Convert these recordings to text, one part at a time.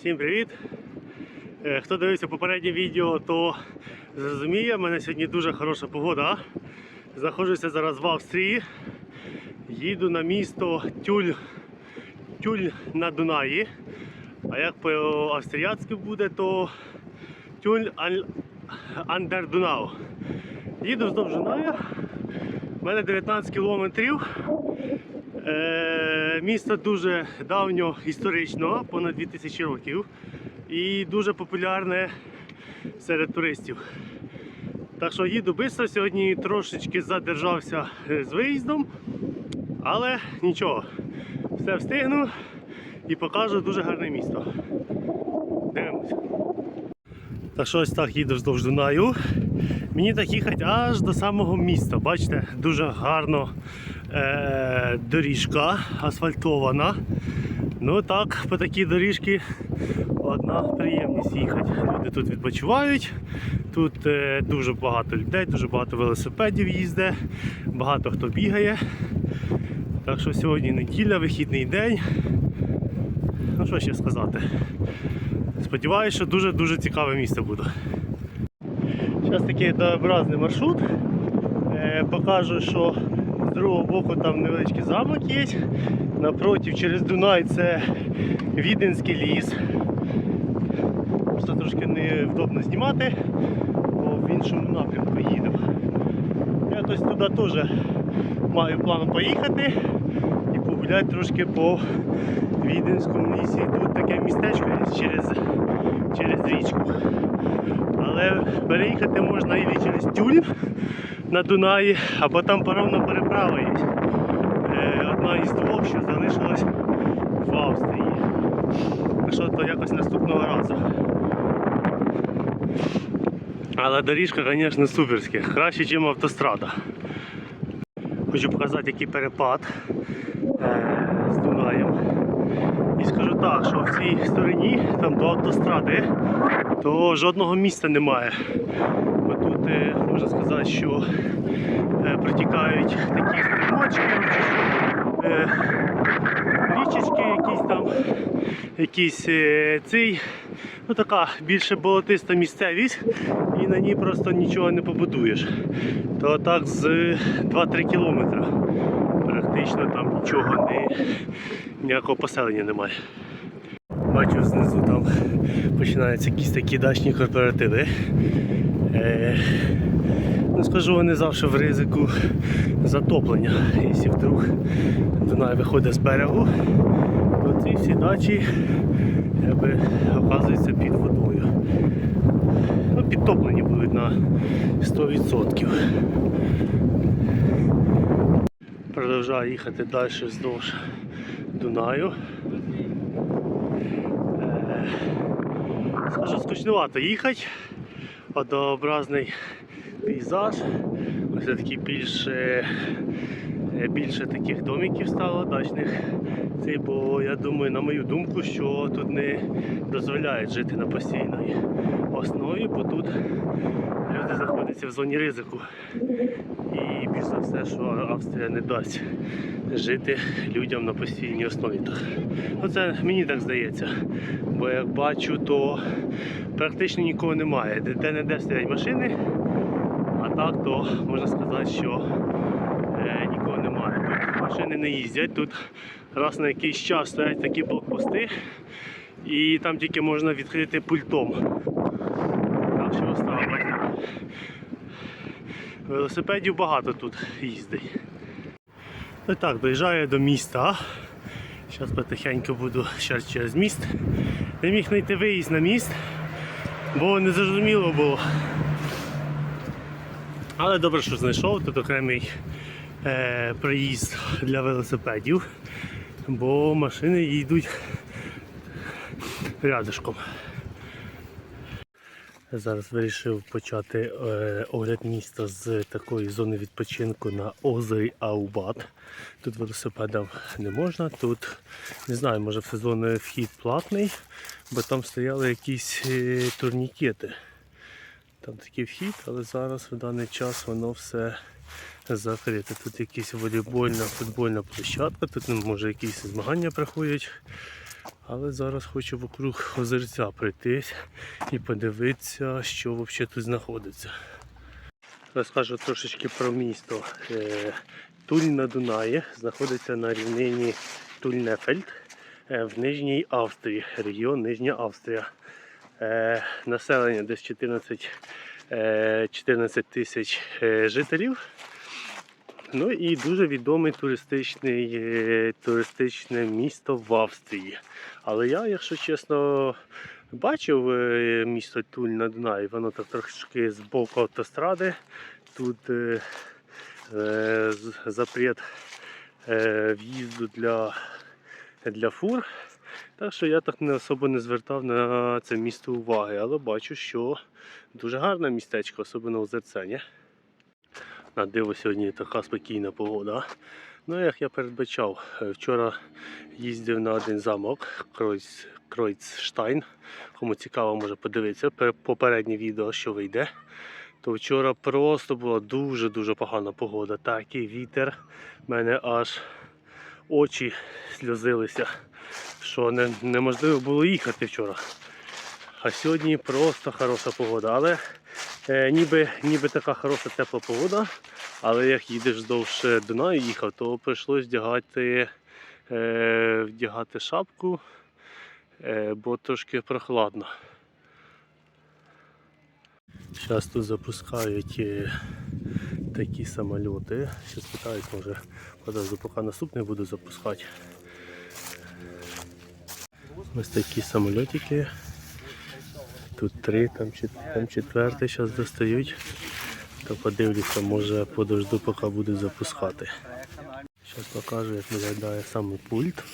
Всім привіт! Е, Хто дивився попереднє відео, то зрозуміє, в мене сьогодні дуже хороша погода. Знаходжуся зараз в Австрії. Їду на місто Тюль, Тюль на Дунаї. А як по-австріяцьки буде, то Тюль Андер Дунау. Їду вздовж Дунаю. У мене 19 кілометрів. Е, місто дуже давньо історично, понад 2000 років, і дуже популярне серед туристів. Так що їду швидко, сьогодні трошечки задержався е, з виїздом, але нічого, все встигну і покажу дуже гарне місто. Дивимося. Так що ось так їду вздовж Дунаю. Мені так їхати аж до самого міста. Бачите, дуже гарно е, доріжка асфальтована. Ну так, по такій доріжці одна приємність їхати. Люди тут відпочивають. Тут е, дуже багато людей, дуже багато велосипедів їздить, багато хто бігає. Так що сьогодні неділя, вихідний день. Ну що ще сказати? Сподіваюся, що дуже-дуже цікаве місце буде. Зараз такий дообразний маршрут. Е, покажу, що другого боку там невеличкий замок є. Напротив через Дунай це Віденський ліс. Просто трошки невдобно знімати, бо в іншому напрямку їдемо. Я ось туди теж маю план поїхати і погуляти трошки по Віденському лісі. Тут таке містечко через, через річку. Але переїхати можна і через Тюль на Дунаї, або там паромна переправа є. Е, Одна із двох, що залишилась в Австрії. Що то якось наступного разу. Але доріжка, звісно, суперська. Краще, ніж автострада. Хочу показати, який перепад е, з Дунаєм. І скажу так, що в цій стороні, там до автостради, то жодного місця немає. Бо тут е, можна сказати, що е, протікають такі стрімочки, е, річечки, якісь там, якісь е, цей, ну така більше болотиста місцевість, і на ній просто нічого не побудуєш. То так з 2-3 кілометри. Практично там нічого не, ніякого поселення немає. Бачу знизу там починаються якісь такі дачні корпоративи. Ну скажу, вони завжди в ризику затоплення. Якщо вдруг Дунай виходить з берегу, то ці всі дачі якби, оказуються під водою. Ну, підтоплені будуть на 100%. Продовжую їхати далі вздовж Дунаю. Е, Скажу, скучновато їхати. Однообразний пейзаж. Ось такий більше, е, більше таких домиків стало дачних. Це, бо я думаю, на мою думку, що тут не дозволяють жити на постійній основі, бо тут люди знаходяться в зоні ризику. І більш за все, що Австрія не дасть жити людям на постійній основі. Ну, це мені так здається. Бо як бачу, то практично нікого немає. Де- Де-не-де стоять машини, так то можна сказати, що е, нікого немає. Машини не їздять, тут раз на якийсь час стоять такі блокпости, і там тільки можна відкрити пультом. Так що осталось. Велосипедів багато тут їздить. Ну так, доїжджаю до міста. Зараз потихеньку буду ще через міст. Не міг знайти виїзд на міст, бо не зрозуміло було. Але добре, що знайшов, тут окремий е, проїзд для велосипедів, бо машини їдуть рядышком. Зараз вирішив почати е, огляд міста з такої зони відпочинку на озері Аубат. Тут велосипедам не можна, тут не знаю, може в сезон вхід платний, бо там стояли якісь е, турнікети. Там такий вхід, але зараз в даний час воно все закрите. Тут якась волейбольна, футбольна площадка, тут ну, може якісь змагання проходять. Але зараз хочу вокруг озерця пройтись і подивитися, що взагалі тут знаходиться. Розкажу трошечки про місто. Е, Туль на Дунаї знаходиться на рівнині Тульнефельд е, в Нижній Австрії, регіон Нижня Австрія. Е, Населення десь 14, е, 14 тисяч е, жителів. Ну і дуже відоме е, туристичне місто в Австрії. Але я, якщо чесно, бачив е, місто Туль на Дунаї, воно так трошки з боку автостради. Тут е, е, запрет е, в'їзду для, для фур. Так що я так не особо не звертав на це місто уваги, але бачу, що дуже гарне містечко, особливо у Зерцені. На диво сьогодні така спокійна погода. Ну, як я передбачав, е, вчора їздив на один замок Кройц, Кройцштайн. Кому цікаво, може подивитися попереднє відео, що вийде. То вчора просто була дуже-дуже погана погода. Такий вітер. В мене аж очі сльозилися, що не, неможливо було їхати вчора. А сьогодні просто хороша погода. Але е, ніби, ніби така хороша тепла погода. Але як їдеш вздовж е, Дунаю їхав, то прийшлось вдягати, е, вдягати шапку, е, бо трошки прохладно. Зараз тут запускають е, такі самольоти. Зараз питають, може, поки наступний буду запускати. Ось такі самольотики. Тут три, там, там четвертий зараз достають. То подивлюся, може подожду, поки буду запускати. Зараз покажу, як виглядає саме пульт.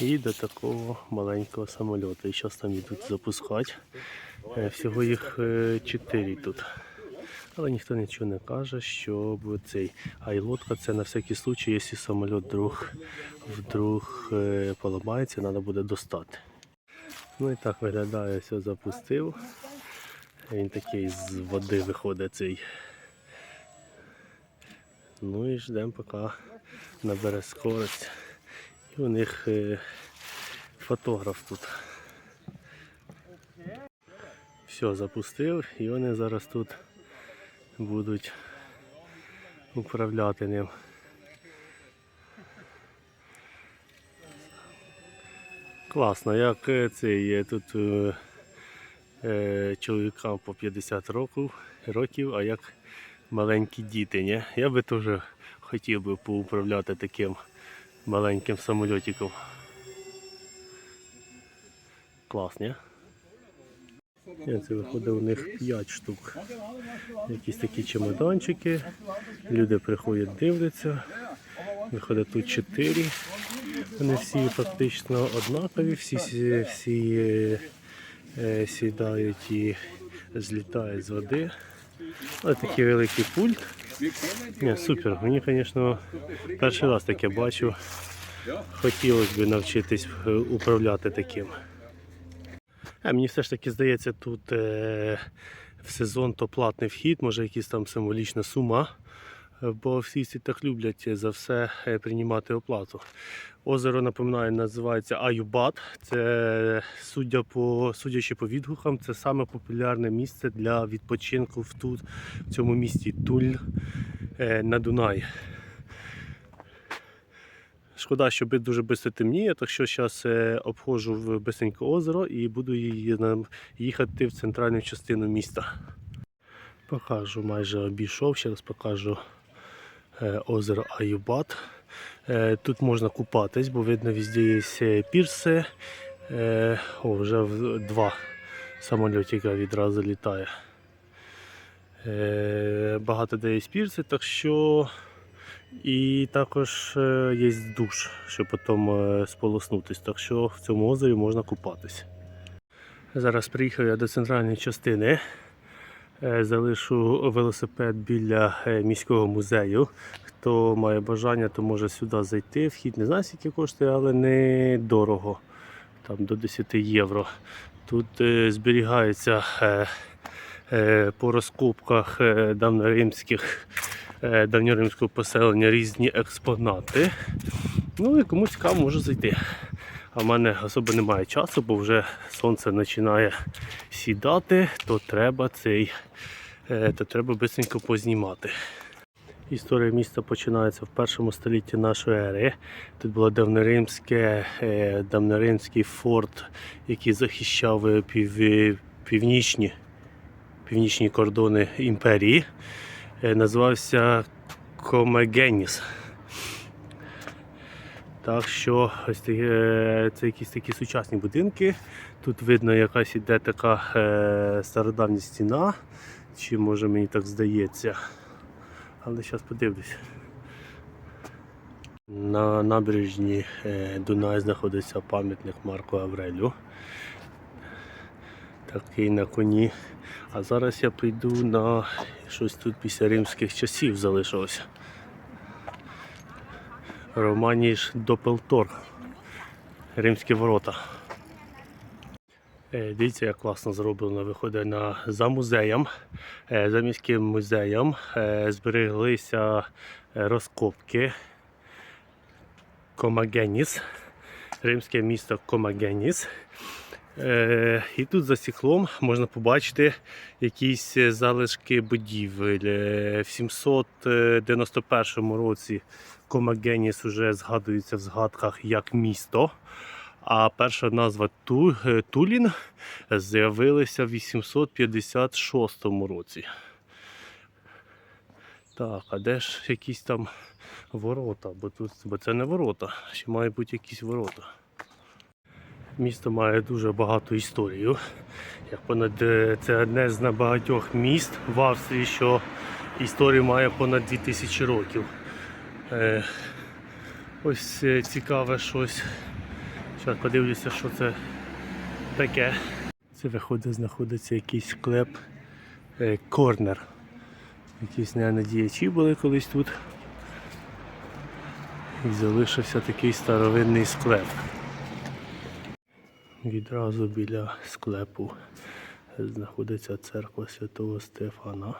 І до такого маленького самольоту. І зараз там йдуть запускати. Е, Всього їх е, чотири тут. Але ніхто нічого не каже, щоб цей. А це на всякий случай, якщо самоліт вдруг, вдруг е, поламається, треба буде достати. Ну і так виглядає, все запустив. Він такий з води виходить цей. Ну і ждемо, поки набере скорость. І у них е, фотограф тут. Все, запустив і вони зараз тут будуть управляти ним. Класно, як е, це є тут е, е, чоловікам по 50 років, років, а як маленькі діти. Ні? Я би теж хотів би поуправляти таким маленьким самольотиком. Клас, ні? Ні, Це виходить у них 5 штук. Якісь такі чемоданчики. Люди приходять, дивляться. Виходить тут 4. Вони всі фактично однакові, всі, всі, е, сідають і злітають з води. Ось такий великий пульт. Ні, супер. Мені, звісно, перший раз таке бачу. Хотілося б навчитись е, управляти таким. А мені все ж таки здається, тут е, в сезон то платний вхід, може якась там символічна сума. Е, Бо всі ці так люблять за все е, приймати оплату. Озеро, напоминаю, називається Аюбат. Це суддя по, судячи по відгукам, це саме популярне місце для відпочинку в, тут, в цьому місті Туль е, на Дунаї. Шкода, що дуже швидко темніє, так що зараз обходжу в Бесеньке озеро і буду їхати в центральну частину міста. Покажу, майже обійшов, ще раз покажу е, озеро Аюбат. Е, Тут можна купатись, бо видно везде є е, пірси. Е, О, вже два самольотика відразу літає. Е, Багато де є пірси, так що і також е, є душ, щоб потім е, сполоснутись. Так що в цьому озері можна купатись. Зараз приїхав я до центральної частини. Е, Залишу велосипед біля міського музею. Хто має бажання, то може сюди зайти. Вхід не знаю, скільки коштує, але не дорого. Там до 10 євро. Тут зберігаються е, по розкопках е, давноримських давньоримського поселення різні експонати. Ну і кому цікаво, може зайти. А в мене особо немає часу, бо вже сонце починає сідати, то треба цей, е, то треба бисенько познімати. Історія міста починається в першому столітті нашої ери. Тут було давнеримське, е, давнеримський форт, який захищав е, пів, е, північні, північні кордони імперії. Е, Називався Комегеніс. Так що е, це якісь такі сучасні будинки. Тут видно якась іде така е, стародавня стіна, чи може мені так здається. Але зараз подивлюсь. На набережні Дунаю знаходиться пам'ятник Марку Аврелю. Такий на коні. А зараз я прийду на щось тут після римських часів залишилося. Романіш Допелтор. Римські ворота. Е, Дивіться, як класно зроблено. Виходить на, за музеєм, е, за міським музеєм е, збереглися розкопки Комагеніс, римське місто Комагеніс. Е, І тут за стеклом можна побачити якісь залишки будівель. Е, В 791 році Комагеніс вже згадується в згадках як місто. А перша назва Ту, е, Тулін з'явилася в 856 році. Так, а де ж якісь там ворота? Бо, тут, бо це не ворота, ще має бути якісь ворота. Місто має дуже багату історію. Як понад е, це одне з небагатьох міст в Австрії, що історію має понад 2000 років. Е, ось е, цікаве щось. Зараз подивлюся, що це таке. Це виходить, знаходиться якийсь склеп корнер. Якісь наверно, діячі були колись тут. І залишився такий старовинний склеп. Відразу біля склепу знаходиться церква Святого Стефана.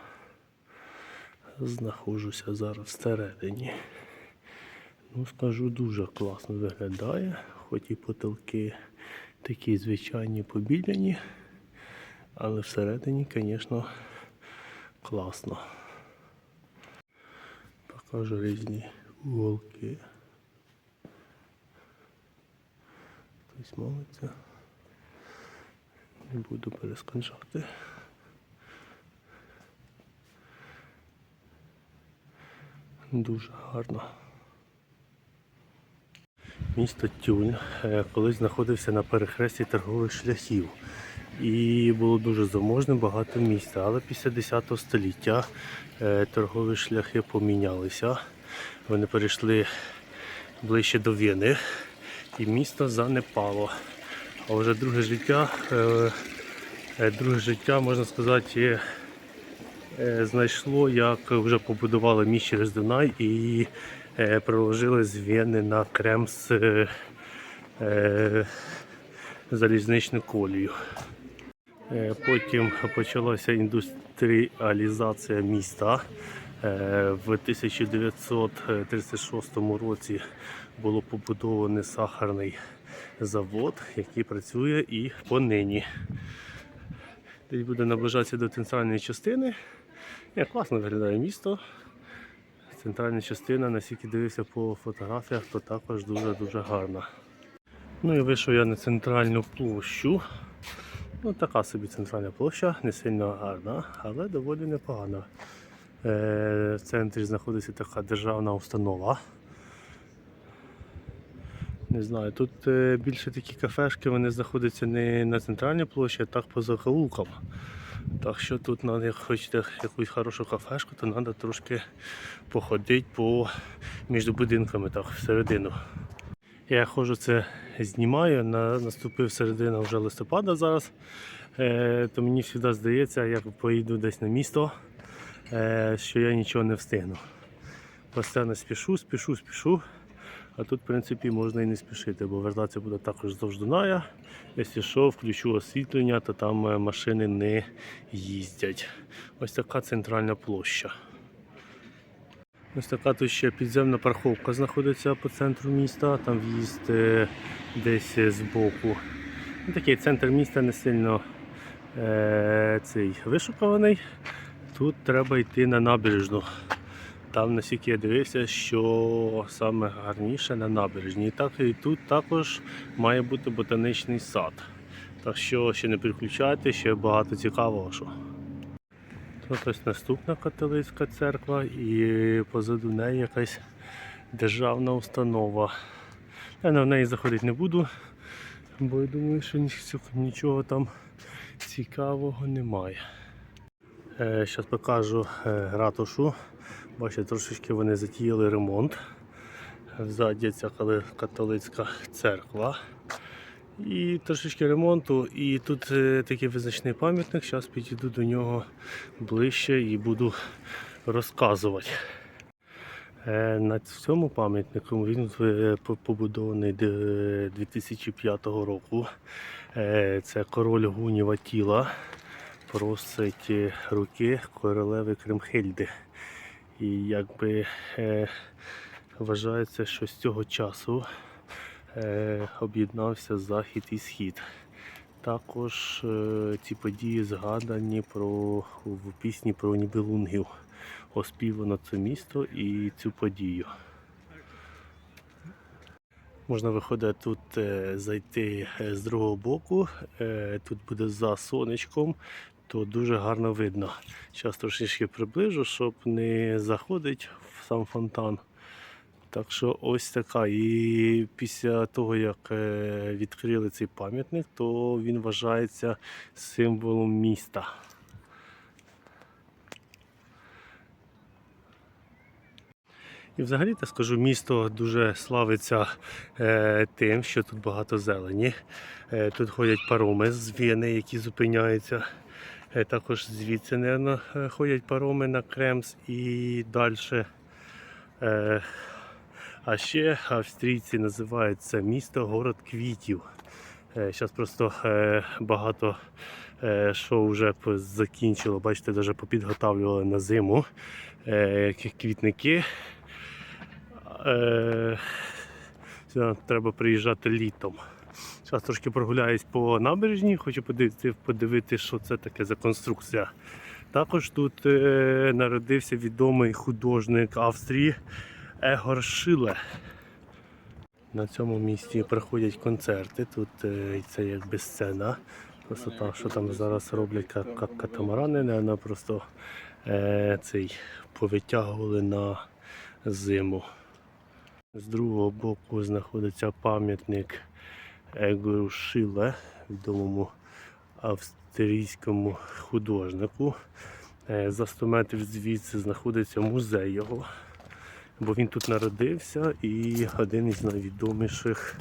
Знаходжуся зараз всередині. Ну, скажу, дуже класно виглядає, хоч і потолки такі звичайні побіляні, але всередині, звісно, класно. Покажу різні уголки. Хтось молиться. Не буду пересканчати. Дуже гарно. Місто Тюль е, колись знаходився на перехресті торгових шляхів. І було дуже заможне багато міста. Але після 10 століття е, торгові шляхи помінялися. Вони перейшли ближче до Вени і місто занепало. А вже друге життя, е, е, друге життя, можна сказати, е, знайшло, як вже побудували міст через Дунай і проложили з Вени на е, залізничну колію. Потім почалася індустріалізація міста. В 1936 році було побудований сахарний завод, який працює і понині. Десь буде наближатися до центральної частини. Ні, класно виглядає місто. Центральна частина, наскільки дивився по фотографіях, то також дуже-дуже гарна. Ну і вийшов я на центральну площу. Ну, така собі центральна площа, не сильно гарна, але доволі непогана. Е, в центрі знаходиться така державна установа. Не знаю, тут е, більше такі кафешки, вони знаходяться не на центральній площі, а так по закоулкам. Так що тут, надо, як хочете якусь хорошу кафешку, то треба трошки походити по, між будинками так, всередину. Я ходжу це знімаю, на, наступив середина вже листопада зараз, е, то мені завжди здається, як поїду десь на місто, е, що я нічого не встигну. Постійно спішу, спішу, спішу. А тут, в принципі, можна і не спішити, бо вертатися буде також здовж Дуная. Якщо що, включу освітлення, то там е, машини не їздять. Ось така центральна площа. Ось така тут ще підземна парковка знаходиться по центру міста, там в'їзд е, десь з боку. Ну, Такий центр міста не сильно е, цей вишукуваний. Тут треба йти на набережну. Там, наскільки я дивився, що саме гарніше на набережні. І так і тут також має бути ботанічний сад. Так що ще не переключайте, ще багато цікавого. Що. Тут ось наступна католицька церква і позаду неї якась державна установа. Я на неї заходити не буду, бо я думаю, що нічого там цікавого немає. Зараз покажу е, ратушу. Бачите, трошечки вони затіяли ремонт. Ззаді ця католицька церква. І трошечки ремонту. І тут е, такий визначний пам'ятник. Зараз підійду до нього ближче і буду розказувати. Е, На цьому пам'ятнику він е, побудований 2005 року. Це король гунів Атіла просить руки королеви Кримхельди. І якби е, вважається, що з цього часу е, об'єднався Захід і Схід. Також е, ці події згадані про, в пісні про Нібелунгів. Оспівано це місто і цю подію. Можна виходить тут е, зайти е, з другого боку. Е, тут буде за сонечком, то дуже гарно видно. Зараз трошечки приближу, щоб не заходити в сам фонтан. Так що ось така. І після того, як е, відкрили цей пам'ятник, то він вважається символом міста. І взагалі так скажу, місто дуже славиться е, тим, що тут багато зелені. Е, тут ходять пароми з Вени, які зупиняються. Е, також звідси, мабуть, ходять пароми на Кремс і далі. Е, а ще австрійці називають це місто город квітів. Зараз просто е, багато е, що вже закінчило, бачите, навіть попідготавлювали на зиму квітники. Сюди треба приїжджати літом. Зараз трошки прогуляюсь по набережні, хочу подивитися, подивитися, що це таке за конструкція. Також тут е, народився відомий художник Австрії Егор Шиле. На цьому місці проходять концерти. Тут е, це якби сцена. Просто там, що там зараз роблять ка- катамарани, не просто е, цей повитягували на зиму. З другого боку знаходиться пам'ятник Егору Шиле, відомому австрійському художнику. Е, За 100 метрів звідси знаходиться музей його, бо він тут народився і один із найвідоміших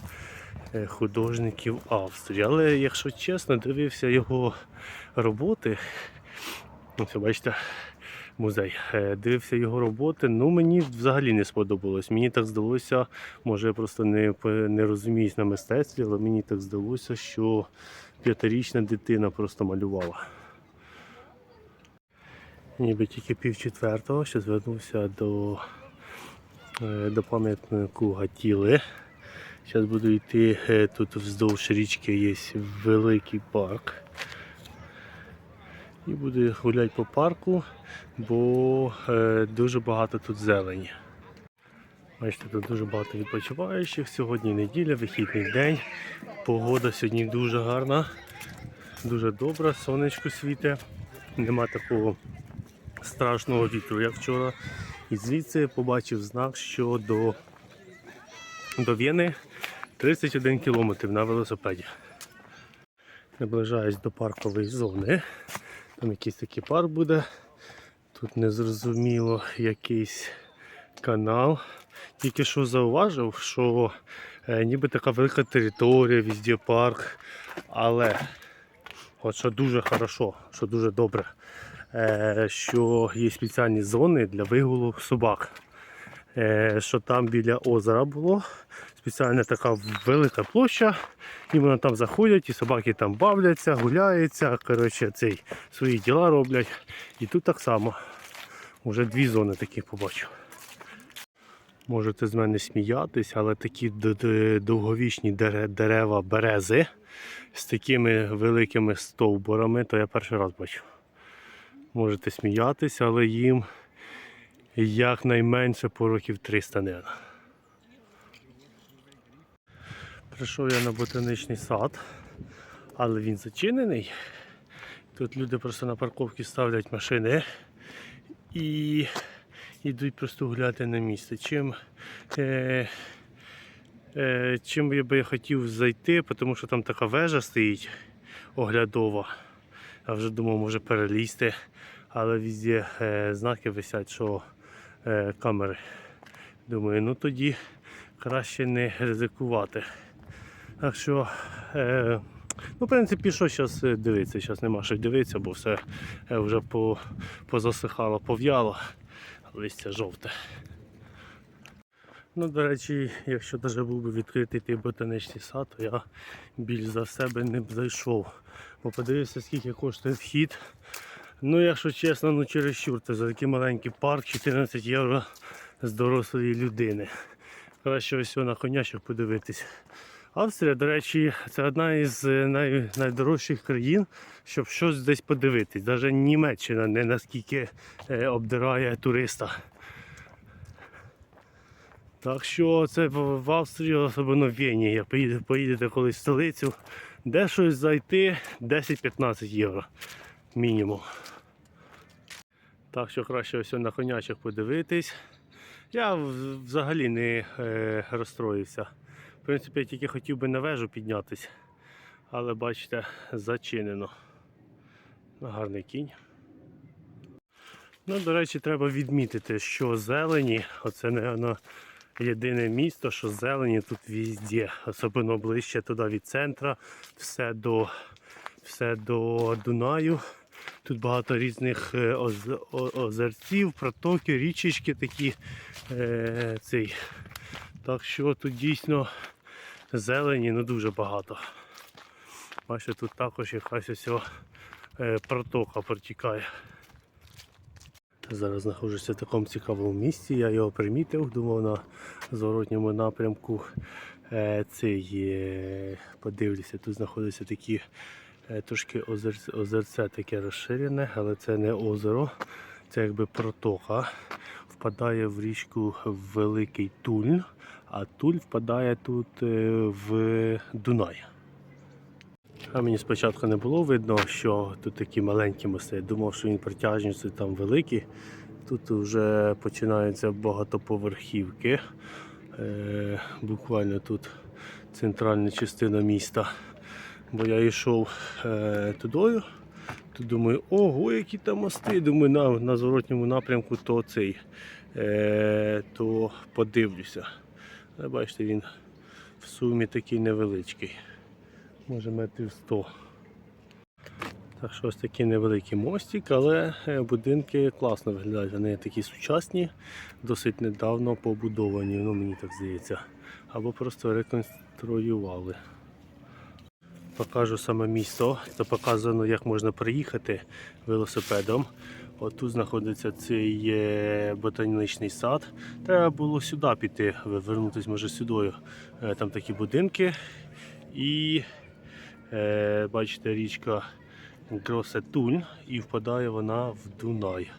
е, художників Австрії. Але, якщо чесно, дивився його роботи. Ось, бачите, музей. Е, Дивився його роботи. Ну мені взагалі не сподобалось. Мені так здалося, може я просто не, не розуміюсь на мистецтві, але мені так здалося, що п'ятирічна дитина просто малювала. Ніби тільки пів четвертого, ще звернувся до, е, до пам'ятнику Гатіли. Зараз буду йти е, тут вздовж річки є великий парк. І буду гуляти по парку, бо е, дуже багато тут зелені. Бачите, тут дуже багато відпочиваючих. Сьогодні неділя, вихідний день. Погода сьогодні дуже гарна, дуже добра, сонечко світе. Нема такого страшного вітру, як вчора. І звідси побачив знак, що до, до Вєни 31 кілометр на велосипеді. Наближаюсь до паркової зони. Там якийсь такий парк буде. Тут незрозуміло якийсь канал. Тільки що зауважив, що е, ніби така велика територія, везде парк. Але от що дуже хорошо, що дуже добре, е, що є спеціальні зони для вигулу собак. Е, що там біля озера було спеціальна така велика площа, і вони там заходять, і собаки там бавляться, гуляються, коротше, цей, свої діла роблять. І тут так само. Уже дві зони таких побачив. Можете з мене сміятись, але такі довговічні дерева берези з такими великими стовбурами, то я перший раз бачу. Можете сміятися, але їм якнайменше по років 300 не. Прийшов я на ботанічний сад, але він зачинений. Тут люди просто на парковці ставлять машини і йдуть просто гуляти на місце. Чим, е, е, чим я би хотів зайти, тому що там така вежа стоїть оглядова. Я вже думав, може перелізти, але везде е, знаки висять, що е, камери. Думаю, ну тоді краще не ризикувати. Так що, е, ну, в принципі, що зараз дивитися? Зараз нема що дивитися, бо все е, вже по, позасихало, пов'яло, листя жовте. Ну, до речі, якщо навіть був би відкритий той ботанічний сад, то я більш за себе не б зайшов. Бо подивився, скільки коштує вхід. Ну, якщо чесно, ну чересчур, це за такий маленький парк 14 євро з дорослої людини. Краще ось на конячих подивитись. Австрія, до речі, це одна із е, най, найдорожчих країн, щоб щось десь подивитись. Навіть Німеччина не наскільки е, обдирає туриста. Так що це в, Австрії, особливо в Вені. Як поїдете, поїдете колись в столицю, де щось зайти 10-15 євро мінімум. Так що краще ось на конячих подивитись. Я взагалі не е, розстроївся. В принципі, я тільки хотів би на вежу піднятися, але бачите, зачинено. Ну, Гарний кінь. Ну, до речі, треба відмітити, що зелені, оце напевно, єдине місто, що зелені тут везде, особливо ближче туди від центра, все до, все до Дунаю. Тут багато різних е, оз- озерців, протоки, річечки такі. Е, цей. Так що тут дійсно зелені ну, дуже багато. Бачите, тут також якась ось е, протока протікає. Зараз знаходжуся в такому цікавому місці. Я його примітив, думав на зворотньому напрямку. Е, цей, подивлюся, тут знаходяться такі е, трошки озерце, озерце таке розширене, але це не озеро, це якби протока. Впадає в річку Великий Тульн, а Туль впадає тут е, в Дунай. А мені спочатку не було видно, що тут такі маленькі мости. Я думав, що він протяжністю там великі. Тут вже починаються багатоповерхівки. Е, буквально тут центральна частина міста. Бо я йшов е, тудою, то думаю, ого, які там мости. Думаю, на, на зворотньому напрямку то цей, то подивлюся. Але бачите, він в сумі такий невеличкий. Може метрів 100. Так що ось такий невеликий мостик, але е, будинки класно виглядають. Вони такі сучасні, досить недавно побудовані, ну мені так здається. Або просто реконструювали. Покажу саме місто. Це показано, як можна приїхати велосипедом. От тут знаходиться цей е, ботанічний сад. Треба було сюди піти, вернутися може сюди. Е, Там такі будинки. І е, бачите, річка Гросе Тульн і впадає вона в Дунай.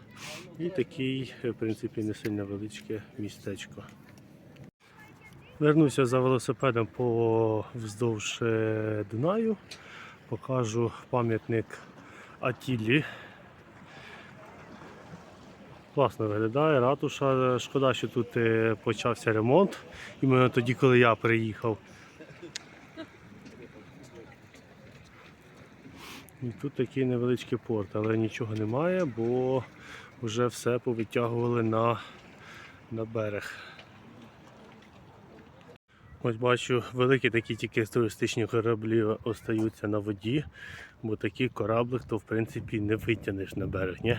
І такий, в принципі, не сильно величке містечко. Вернуся за велосипедом по вздовж Дунаю. Покажу пам'ятник Атілі. Класно виглядає, ратуша. Шкода, що тут е, почався ремонт. Іменно тоді, коли я приїхав. І тут такий невеличкий порт, але нічого немає, бо вже все повитягували на, на берег. Ось бачу, великі такі тільки туристичні кораблі остаються на воді, бо такий кораблик то в принципі не витягнеш на берег. Ні?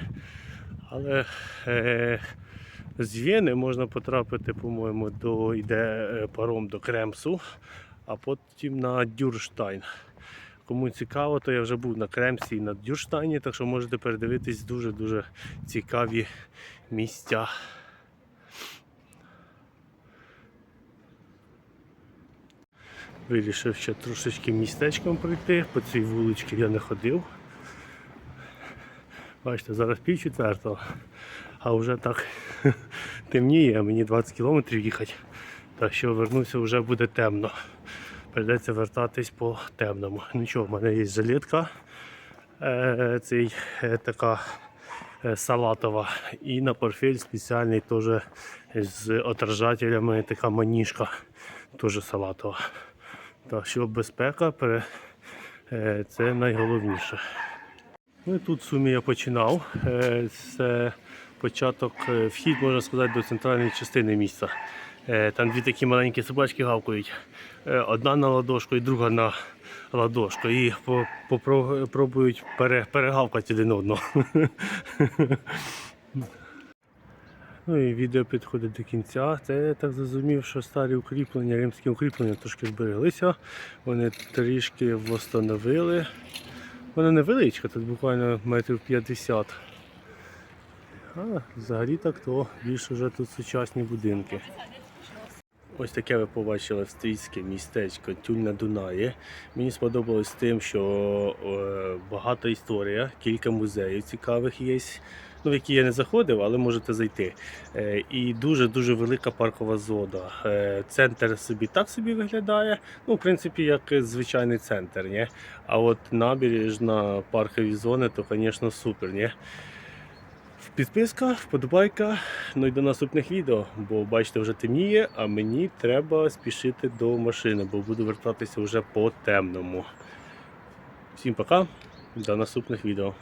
Але е, з Вєни можна потрапити, по-моєму, до йде е, паром до Кремсу, а потім на Дюрштайн. Кому цікаво, то я вже був на Кремсі і на Дюрштайні, так що можете передивитись дуже-дуже цікаві місця. Вирішив ще трошечки містечком пройти, по цій вуличці я не ходив. Бачите, зараз пів четвертого, а вже так темніє, а мені 20 кілометрів їхати. Так що вернуся вже буде темно. Прийдеться вертатись по темному. Нічого, в мене є жилетка. Е, цей е, така е, салатова. І на портфель спеціальний теж з отражателями така маніжка, теж салатова. Так що безпека це найголовніше. Ну і тут в сумі я починав. Е, Це початок, е, вхід, можна сказати, до центральної частини міста. Е, Там дві такі маленькі собачки гавкають. Е, Одна на ладошку і друга на ладошку. І пробують пере, перегавкати один одного. Ну і відео підходить до кінця. Це я так зрозумів, що старі укріплення, римські укріплення трошки збереглися. Вони трішки встановили. Вона невеличка, тут буквально метрів 50. А взагалі так то більше вже тут сучасні будинки. Ось таке ви побачили австрійське містечко Тюль на Дунаї. Мені сподобалось тим, що е, багата історія, кілька музеїв цікавих є, ну, в які я не заходив, але можете зайти. Е, і дуже-дуже велика паркова зона. Е, центр собі так собі виглядає. Ну, в принципі, як звичайний центр. Ні? А от набережна, паркові зони, то, звісно, супер. Ні? Підписка, вподобайка. Ну і до наступних відео, бо бачите, вже темніє, а мені треба спішити до машини, бо буду вертатися вже по темному. Всім пока, до наступних відео.